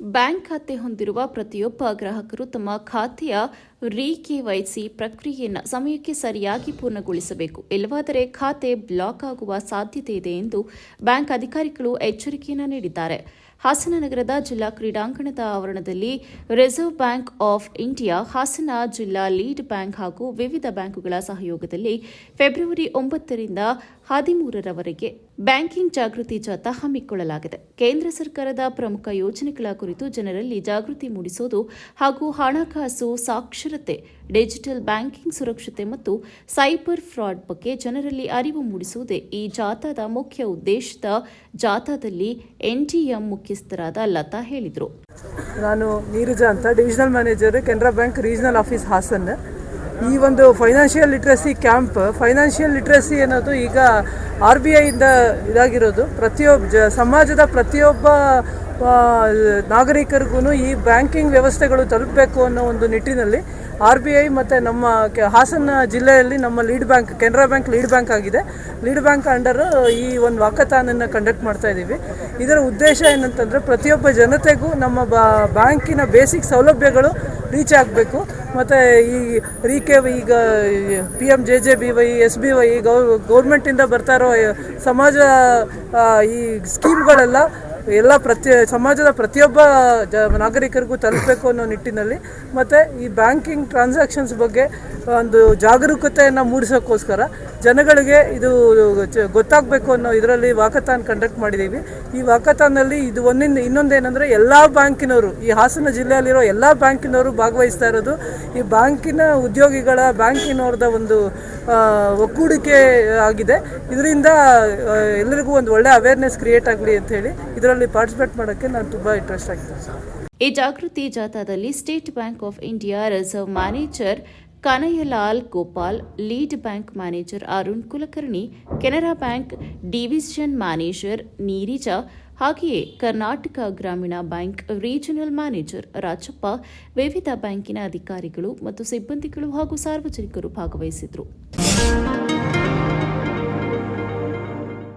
Bank ಖಾತೆ ಹೊಂದಿರುವ ಪ್ರತಿಯೊಬ್ಬ ಗ್ರಾಹಕರು ತಮ್ಮ ಖಾತೆಯ ರೀ ಸಿ ಪ್ರಕ್ರಿಯೆಯನ್ನು ಸಮಯಕ್ಕೆ ಸರಿಯಾಗಿ ಪೂರ್ಣಗೊಳಿಸಬೇಕು. ಇಲ್ಲವಾದರೆ ಖಾತೆ ಬ್ಲಾಕ್ ಆಗುವ ಸಾಧ್ಯತೆ ಇದೆ ಎಂದು ಬ್ಯಾಂಕ್ ಅಧಿಕಾರಿಗಳು ಎಚ್ಚರಿಕೆಯನ್ನು ನೀಡಿದ್ದಾರೆ. ಹಾಸನ ನಗರದ ಜಿಲ್ಲಾ ಕ್ರೀಡಾಂಗಣದ ಆವರಣದಲ್ಲಿ reserve bank of India, Hassan ಜಿಲ್ಲಾ ಲೀಡ್ ಬ್ಯಾಂಕ್ ಹಾಗೂ ವಿವಿಧ ಬ್ಯಾಂಕುಗಳ ಸಹಯೋಗದಲ್ಲಿ ಫೆಬ್ರವರಿ ಒಂಬತ್ತರಿಂದ ಹದಿಮೂರರವರೆಗೆ ಬ್ಯಾಂಕಿಂಗ್ ಜಾಗೃತಿ ಜಾಥಾ ಹಮ್ಮಿಕೊಳ್ಳಲಾಗಿದೆ. ಕೇಂದ್ರ ಸರ್ಕಾರದ ಪ್ರಮುಖ ಯೋಜನೆಗಳ ಕುರಿತು ಜನರಲ್ಲಿ ಜಾಗೃತಿ ಮೂಡಿಸುವುದು ಹಾಗೂ ಹಣಕಾಸು ಸಾಕ್ಷರತೆ ಡಿಜಿಟಲ್ ಬ್ಯಾಂಕಿಂಗ್ ಸುರಕ್ಷತೆ ಮತ್ತು ಸೈಬರ್ ಫ್ರಾಡ್ ಬಗ್ಗೆ ಜನರಲ್ಲಿ ಅರಿವು ಮೂಡಿಸುವುದೇ ಈ ಜಾಥಾದ ಮುಖ್ಯ ಉದ್ದೇಶದ ಜಾಥಾದಲ್ಲಿ ಎನ್ಟಿಎಂ ಮುಖ್ಯಸ್ಥರಾದ ಲತಾ ಹೇಳಿದರು. ನಾನು ನೀರಜ ಅಂತ, divisional manager, Canara bank regional office Hassan. ಈ ಒಂದು financial literacy camp financial literacy ಅನ್ನೋದು ಈಗ ಆರ್ ಬಿ ಐಯಿಂದ ಇದಾಗಿರೋದು. ಪ್ರತಿಯೊಬ್ಬ ಜ, ಸಮಾಜದ ಪ್ರತಿಯೊಬ್ಬ ನಾಗರಿಕರಿಗೂ ಈ ಬ್ಯಾಂಕಿಂಗ್ ವ್ಯವಸ್ಥೆಗಳು ತಲುಪಬೇಕು ಅನ್ನೋ ಒಂದು ನಿಟ್ಟಿನಲ್ಲಿ ಆರ್ ಬಿ ಐ ಮತ್ತು ನಮ್ಮ ಹಾಸನ ಜಿಲ್ಲೆಯಲ್ಲಿ ನಮ್ಮ lead bank Canara bank lead bank ಆಗಿದೆ. ಲೀಡ್ ಬ್ಯಾಂಕ್ ಅಂಡರ್ ಈ ಒಂದು ವಾಕತಾನನ್ನು ಕಂಡಕ್ಟ್ ಮಾಡ್ತಾ ಇದ್ದೀವಿ. ಇದರ ಉದ್ದೇಶ ಏನಂತಂದರೆ ಪ್ರತಿಯೊಬ್ಬ ಜನತೆಗೂ ನಮ್ಮ ಬ್ಯಾಂಕಿನ ಬೇಸಿಕ್ ಸೌಲಭ್ಯಗಳು ರೀಚ್ ಆಗಬೇಕು. ಮತ್ತು ಈ ರೀಕೆ ಈಗ P M J J B Y S B Y ಗೌ, ಗೌರ್ಮೆಂಟಿಂದ ಬರ್ತಾ ಇರೋ ಸಮಾಜ ಈ ಸ್ಕೀಮ್ಗಳೆಲ್ಲ ಎಲ್ಲ ಪ್ರತಿ, ಸಮಾಜದ ಪ್ರತಿಯೊಬ್ಬ ಜ, ನಾಗರಿಕರಿಗೂ ತಲುಪಬೇಕು ಅನ್ನೋ ನಿಟ್ಟಿನಲ್ಲಿ. ಮತ್ತು ಈ ಬ್ಯಾಂಕಿಂಗ್ ಟ್ರಾನ್ಸಾಕ್ಷನ್ಸ್ ಬಗ್ಗೆ ಒಂದು ಜಾಗರೂಕತೆಯನ್ನು ಮೂಡಿಸೋಕ್ಕೋಸ್ಕರ ಜನಗಳಿಗೆ ಇದು ಗೊತ್ತಾಗಬೇಕು ಅನ್ನೋ ಇದರಲ್ಲಿ ವಾಕಥಾನ್ ಕಂಡಕ್ಟ್ ಮಾಡಿದ್ದೀವಿ ಈ ವಾಕಥಾನಲ್ಲಿ ಇದು ಒಂದಿಂದ ಇನ್ನೊಂದೇನೆಂದರೆ ಎಲ್ಲ ಬ್ಯಾಂಕಿನವರು, ಈ ಹಾಸನ ಜಿಲ್ಲೆಯಲ್ಲಿರೋ ಎಲ್ಲ ಬ್ಯಾಂಕಿನವರು ಭಾಗವಹಿಸ್ತಾ ಇರೋದು. ಈ ಬ್ಯಾಂಕಿನ ಉದ್ಯೋಗಿಗಳ, ಬ್ಯಾಂಕಿನವ್ರದ ಒಂದು ಒಕ್ಕೂಡಿಕೆ ಆಗಿದೆ. ಇದರಿಂದ ಎಲ್ಲರಿಗೂ ಒಂದು ಒಳ್ಳೆ ಅವೇರ್ನೆಸ್ ಕ್ರಿಯೇಟ್ ಆಗಲಿ ಅಂತ ಹೇಳಿ ಇದರಲ್ಲಿ ಪಾರ್ಟಿಸಿಪೇಟ್ ಮಾಡೋಕ್ಕೆ ನಾನು ತುಂಬ ಇಂಟ್ರೆಸ್ಟ್ ಸರ್ ಈ ಜಾಗೃತಿ ಜಾಥಾದಲ್ಲಿ state bank of India reserve manager Kanaiyalal Gopal, lead bank manager Arun Kulkarni, Canara bank division manager Neerija, ಹಾಗೆಯೇ ಕರ್ನಾಟಕ ಗ್ರಾಮೀಣ ಬ್ಯಾಂಕ್ ರೀಜನಲ್ ಮ್ಯಾನೇಜರ್ ರಾಜಪ್ಪ, ವಿವಿಧ ಬ್ಯಾಂಕಿನ ಅಧಿಕಾರಿಗಳು ಮತ್ತು ಸಿಬ್ಬಂದಿಗಳು ಹಾಗೂ ಸಾರ್ವಜನಿಕರು ಭಾಗವಹಿಸಿದರು